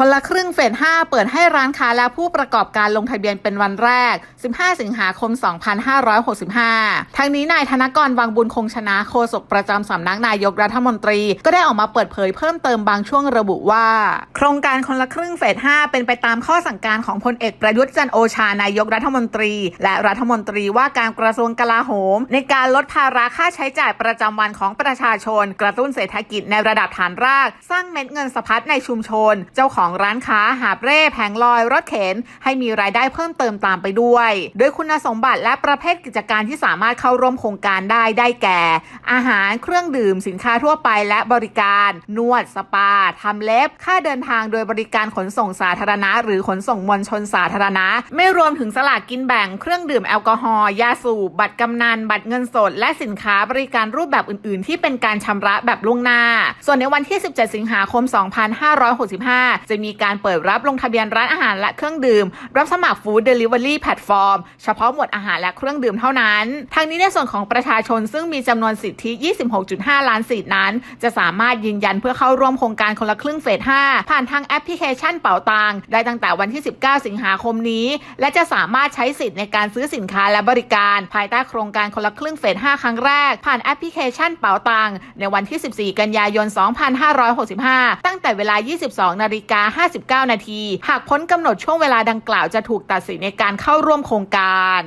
คนละครึ่งเฟส5เปิดให้ร้านค้าและผู้ประกอบการลงทะเบียนเป็นวันแรก 15 สิงหาคม 2565 ทั้งนี้นายธนกรวังบุญคงชนะโฆษกประจำสำนักนายกรัฐมนตรี ก็ได้ออกมาเปิดเผยเพิ่มเติมบางช่วงระบุว่า โครงการคนละครึ่งเฟส5เป็นไปตามข้อสั่งการของพลเอกประยุทธ์จันโอชานายกรัฐมนตรี และรัฐมนตรีว่าการกระทรวงกลาโหม ในการลดภาระค่าใช้จ่ายประจำวันของประชาชน กระตุ้นเศรษฐกิจในระดับฐานราก สร้างเม็ดเงินสะพัดในชุมชน เจ้าของร้านค้าหาบเร่แผงลอยรถเข็น ให้มีรายได้เพิ่มเติมตามไปด้วย โดยคุณสมบัติและประเภทกิจการที่สามารถเข้าร่วมโครงการได้ได้แก่ อาหารเครื่องดื่มสินค้าทั่วไปและบริการ นวดสปาทำเล็บ ค่าเดินทางโดยบริการขนส่งสาธารณะ หรือขนส่งมวลชนสาธารณะ ไม่รวมถึงสลากกินแบ่งเครื่องดื่มแอลกอฮอล์ยาสูบบัตรกำนันบัตรเงินสด และสินค้าบริการรูปแบบอื่น ๆ ที่เป็นการชำระแบบล่วงหน้า ส่วนในวันที่ 17 สิงหาคม 2565 จะมีการเปิดรับลงทะเบียนร้านอาหารและเครื่องดื่ม รับสมัครฟู้ดเดลิเวอรี่แพลตฟอร์ม เฉพาะหมวดอาหารและเครื่องดื่มเท่านั้น ทางนี้ในส่วนของประชาชนซึ่งมีจำนวนสิทธิ 26.5 ล้านสิทธินั้น จะสามารถยืนยันเพื่อเข้าร่วมโครงการคนละครึ่งเฟส 5 ผ่านทางแอปพลิเคชันเป๋าตังได้ตั้งแต่วันที่ 19 สิงหาคมนี้ และจะสามารถใช้สิทธิ์ในการซื้อสินค้าและบริการ ภายใต้โครงการคนละครึ่งเฟส 5 ครั้งแรก ผ่านแอปพลิเคชันเป๋าตังในวันที่ 14 กันยายน 2565 ตั้งแต่เวลา 22 นาฬิกา59 นาที หากพ้นกำหนดช่วงเวลาดังกล่าวจะถูกตัดสินในการเข้าร่วมโครงการ